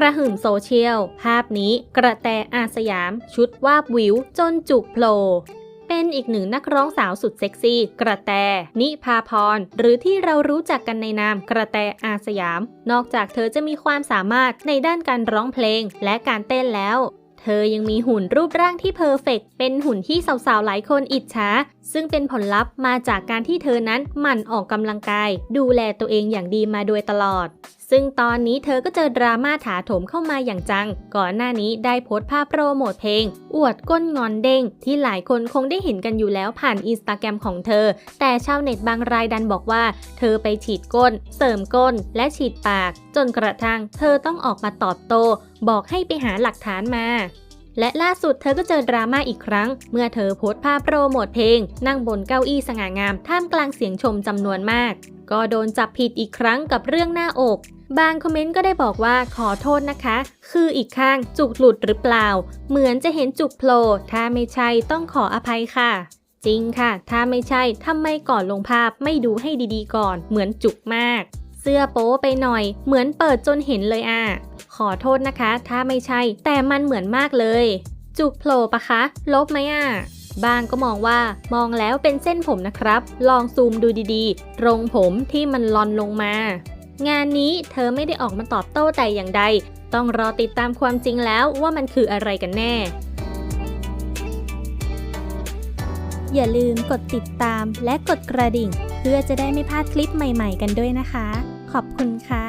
ระหึ่มโซเชียล ภาพนี้กระแตอาสยาม ชุดวาบวิวจนจุกโผล่เป็นอีกหนึ่งนักร้องสาวสุดเซ็กซี่ กระแต นิพาพร หรือที่เรารู้จักกันในนามกระแตอาสยาม นอกจากเธอจะมีความสามารถในด้านการร้องเพลงและการเต้นแล้ว เธอยังมีหุ่นรูปร่างที่เพอร์เฟกต์เป็นหุ่นที่สาวๆ หลายคนอิจฉา ซึ่งเป็นผลลัพธ์มาจากการที่เธอนั้นหมั่นออกกำลังกาย ดูแลตัวเองอย่างดีมาโดยตลอด ซึ่งตอนนี้เธอก็เจอดราม่าถาโถมเข้ามาอย่างจัง ก่อนหน้านี้ได้โพสต์ภาพโปรโมทเพลง อวดก้นงอนเด้ง ที่หลายคนคงได้เห็นกันอยู่แล้วผ่านอินสตาแกรมของเธอ แต่ชาวเน็ตบางรายดันบอกว่า เธอไปฉีดก้น เสริมก้น และฉีดปาก จนกระทั่งเธอต้องออกมาตอบโต้บอกให้ไปหาหลักฐานมาและล่าสุดเธอก็เจอดราม่าอีกครั้ง เมื่อเธอโพสต์ภาพโปรโมทเพลง นั่งบนเก้าอี้สง่างามท่ามกลางเสียงชมจำนวนมาก ก็โดนจับผิดอีกครั้งกับเรื่องหน้าอก บางคอมเมนต์ก็ได้บอกว่าขอโทษนะคะ คืออีกข้างจุกหลุดหรือเปล่า เหมือนจะเห็นจุกโผล่ถ้าไม่ใช่ต้องขออภัยค่ะ จริงค่ะ ถ้าไม่ใช่ทำไมก่อนลงภาพไม่ดูให้ดีๆก่อน เหมือนจุกมาก เสื้อโป๊ไปหน่อย เหมือนเปิดจนเห็นเลยอะขอโทษนะคะ ถ้าไม่ใช่ แต่มันเหมือนมากเลย จุกโผล่ปะคะ ลบไหมอะบางก็มองว่ามองแล้วเป็นเส้นผมนะครับ ลองซูมดูดีๆ ตรงผมที่มันลอนลงมา งานนี้เธอไม่ได้ออกมาตอบโต้แต่อย่างใด ต้องรอติดตามความจริงแล้วว่ามันคืออะไรกันแน่ อย่าลืมกดติดตามและกดกระดิ่ง เพื่อจะได้ไม่พลาดคลิปใหม่ๆกันด้วยนะคะ ขอบคุณค่ะ